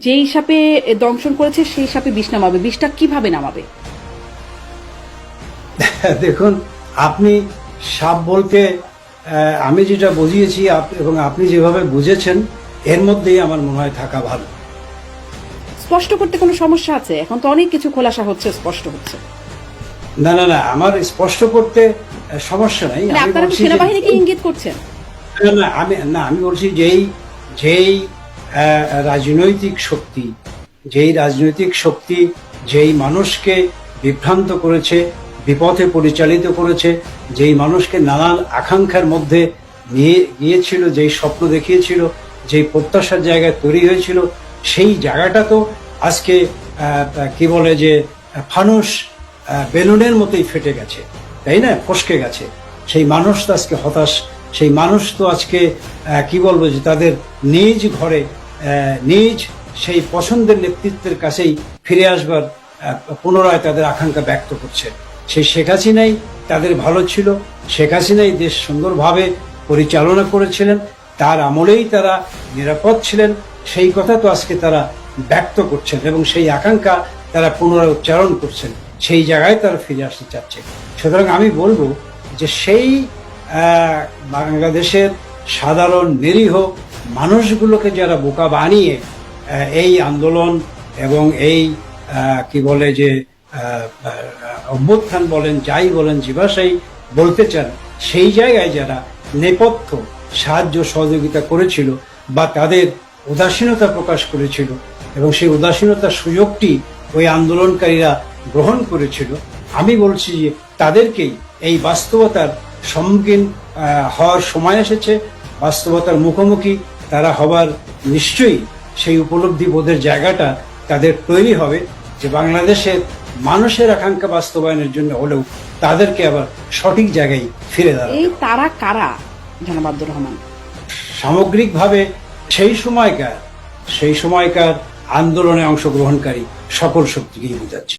যেই সাপে দংশন করেছে সেই সাপে বিষ নামাবে। বিষটা কীভাবে নামাবে? দেখুন আপনি সাপ বলতে আমি যেটা বুঝিয়েছি এবং আপনি যেভাবে বুঝেছেন এর মধ্যেই আমার মনে হয় থাকা ভালো। স্পষ্ট করতে কোনো সমস্যা আছে? এখন তো অনেক কিছু খোলাসা হচ্ছে স্পষ্ট হচ্ছে। না না না আমার স্পষ্ট করতে সমস্যা নাই। মানে আপনারা সেনাবাহিনীকে ইঙ্গিত করছেন? না, না আমি না আমি বলছি যেই যেই রাজনৈতিক শক্তি। যেই রাজনৈতিক শক্তি যেই মানুষকে বিভ্রান্ত করেছে, বিপথে পরিচালিত করেছে, যেই মানুষকে নানান আকাঙ্ক্ষার মধ্যে নিয়ে গিয়েছিল, যেই স্বপ্ন দেখিয়েছিল, যেই প্রত্যাশার জায়গায় তৈরি হয়েছিল, সেই জায়গাটা তো আজকে কি বলে যে ফানুস বেলুনের মতোই ফেটে গেছে, তাই না? ফসকে গেছে। সেই মানুষ তো আজকে হতাশ, সেই মানুষ তো আজকে কি বলব যে তাদের নিজ ঘরে নিজ সেই পছন্দের নেতৃত্বের কাছেই ফিরে আসবার পুনরায় তাদের আকাঙ্ক্ষা ব্যক্ত করছে। সেই শেখ হাসিনাই তাদের ভালো ছিল। শেখ হাসিনাই দেশ সুন্দরভাবে পরিচালনা করেছিলেন। তার আমলেই তারা নিরাপদ ছিলেন। সেই কথা তো আজকে তারা ব্যক্ত করছেন এবং সেই আকাঙ্ক্ষা তারা পুনরায় উচ্চারণ করছেন। সেই জায়গায় তারা ফিরে আসতে চাচ্ছে। সুতরাং আমি বলব যে সেই বাংলাদেশের সাধারণ নিরীহ মানুষগুলোকে যারা বোকা বানিয়ে এই আন্দোলন এবং এই কি বলে যে অভ্যুত্থান বলেন, যাই বলেন জীবাশাই বলতে চান, সেই জায়গায় যারা নেপথ্য সাহায্য সহযোগিতা করেছিল বা তাদের উদাসীনতা প্রকাশ করেছিল এবং সেই উদাসীনতার সুযোগটি ওই আন্দোলনকারীরা গ্রহণ করেছিল, আমি বলছি যে তাদেরকেই এই বাস্তবতার সম্মুখীন হওয়ার সময় এসেছে। বাস্তবতার মুখোমুখি তারা হবার নিশ্চয়ই সেই উপলব্ধি বোধের জায়গাটা তাদের তৈরি হবে যে বাংলাদেশের মানুষের আকাঙ্ক্ষা বাস্তবায়নের জন্য হলেও তাদেরকে আবার সঠিক জায়গায় ফিরে দাঁড়াবে এই তারা কারা জনাব আব্দুর রহমান? সামগ্রিকভাবে সেই সময়কার সেই সময়কার আন্দোলনে অংশগ্রহণকারী সকল শক্তিকেই বোঝাচ্ছে।